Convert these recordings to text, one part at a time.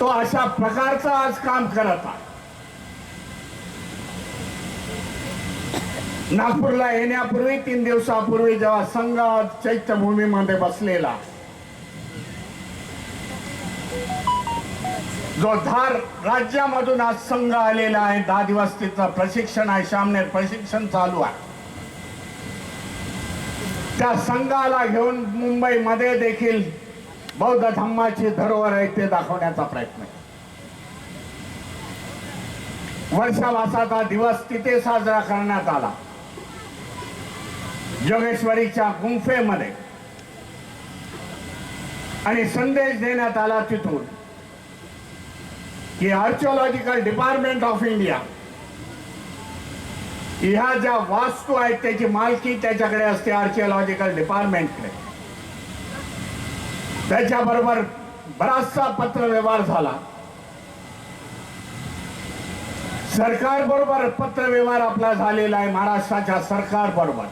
तो अशा प्रकारचं आज काम करत आहे. नागपूरला येण्यापूर्वी तीन दिवसापूर्वी जेव्हा संघ चैत्यभूमीमध्ये बसलेला जो धार राज्यामधून आज संघ आलेला आहे दहा दिवस तिचं प्रशिक्षण आहे सामने प्रशिक्षण चालू आहे. त्या संघाला घेऊन मुंबईमध्ये देखील बौद्ध धम्माची धरोहर आहे ते दाखवण्याचा प्रयत्न. वर्षावासाचा दिवस तिथे साजरा करण्यात आला. जोगेश्वरीच्या गुंफेमध्ये. आणि संदेश देण्यात आला तिथून की आर्किओलॉजिकल डिपार्टमेंट ऑफ इंडिया ह्या ज्या वास्तू आहेत त्याची मालकी त्याच्याकडे असते आर्किओलॉजिकल डिपार्टमेंटकडे त्याच्याबरोबर बराचसा पत्रव्यवहार झाला. सरकार बरोबर पत्रव्यवहार आपला झालेला आहे महाराष्ट्राच्या सरकार बरोबर.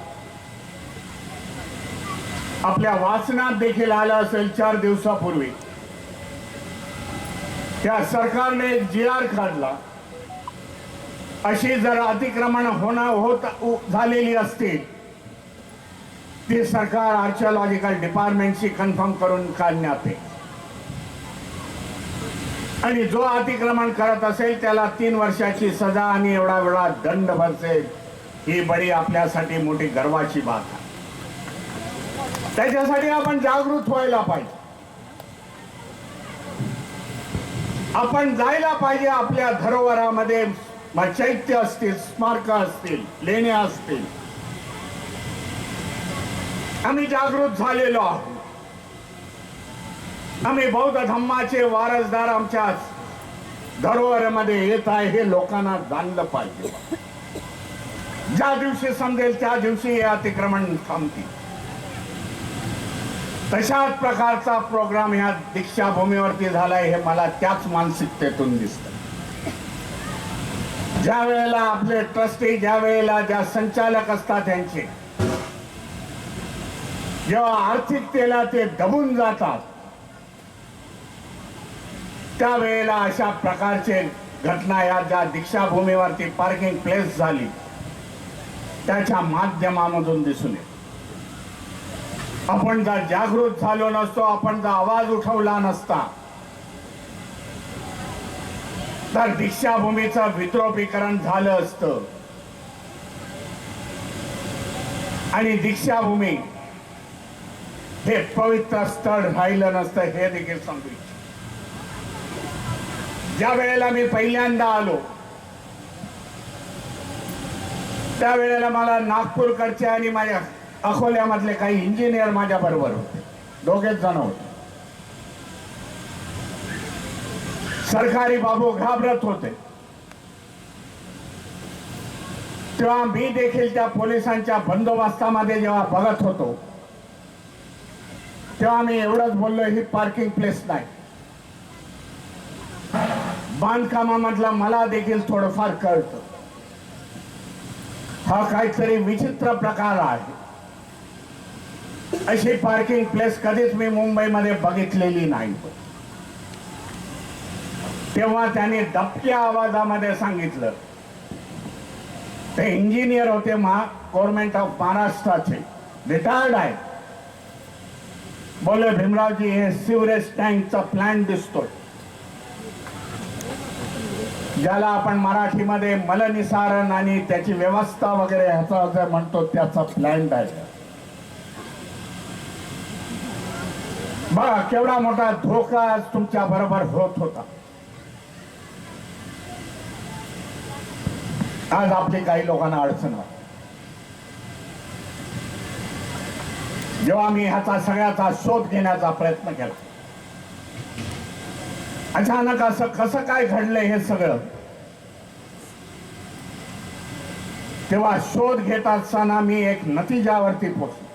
आपल्या वाचनात देखील आलं असेल चार दिवसापूर्वी. त्या सरकारने एक जी आर काढला. अशी जर अतिक्रमण होणं होत झालेली असतील ती सरकार आर्किओलॉजिकल डिपार्टमेंटशी कन्फर्म करून काढण्यात येईल. आणि जो अतिक्रमण करत असेल त्याला तीन वर्षाची सजा आणि एवढा वेळा दंड भरसेल ही बडी आपल्यासाठी मोठी गर्वाची बात आहे. त्याच्यासाठी आपण जागृत व्हायला पाहिजे. आपण जायला पाहिजे आपल्या धरोहरामध्ये चैत्य असतील स्मारक असतील लेण्या असतील आम्ही जागृत झालेलो आहोत. आम्ही बौद्ध धम्माचे वारसदार आमच्या धरोहरामध्ये येत आहे हे लोकांना जाणलं पाहिजे. ज्या दिवशी समजेल त्या दिवशी हे अतिक्रमण थांबतील. तशाच प्रकारचा प्रोग्राम ह्या दीक्षाभूमीवरती झालाय हे मला त्याच मानसिकतेतून दिसत ज्या वेळेला आपले ट्रस्टी ज्या वेळेला ज्या संचालक असतात त्यांचे जेव्हा आर्थिकतेला ते दबून जातात त्यावेळेला अशा प्रकारचे घटना या ज्या दीक्षाभूमीवरती पार्किंग प्लेस झाली त्याच्या माध्यमामधून दिसून येत. आपण जर जागृत झालो नसतो आपण जर आवाज उठवला नसता तर दीक्षाभूमीचं विद्रोपीकरण झालं असतं. आणि दीक्षाभूमी हे पवित्र स्थळ राहिलं नसतं हे देखील सांगू ज्या वेळेला मी पहिल्यांदा आलो त्यावेळेला मला नागपूरकडचे आणि माझ्या अकोल्यामधले काही इंजिनियर माझ्या बरोबर होते. दोघेच जण होते. सरकारी बाबू घाबरत होते. तेव्हा मी देखील त्या पोलिसांच्या बंदोबस्तामध्ये जेव्हा बघत होतो तेव्हा मी एवढंच बोललो ही पार्किंग प्लेस नाही. बांधकामामधला मला देखील थोडंफार कळतं. हा काहीतरी विचित्र प्रकार आहे. अशी पार्किंग प्लेस कधीच मी मुंबईमध्ये बघितलेली नाही. तेव्हा त्यांनी दबक्या आवाजामध्ये सांगितलं. ते इंजिनियर होते महा गव्हर्नमेंट ऑफ महाराष्ट्राचे. रिटायर्ड आहेत. बोले भीमरावजी हे सिवरेज टँकचा प्लॅन दिसतोय. ज्याला आपण मराठीमध्ये मलनिसारण आणि त्याची व्यवस्था वगैरे ह्याचा जर म्हणतो त्याचा प्लॅन आहे. बघा केवढा मोठा धोका आज तुमच्या बरोबर होत होता. आज आपली काही लोकांना अडचण आहे जेव्हा मी ह्याचा सगळ्याचा शोध घेण्याचा प्रयत्न केला. अचानक असं कसं काय घडलंय हे सगळं? तेव्हा शोध घेत असताना मी एक नतिजावरती पोचलो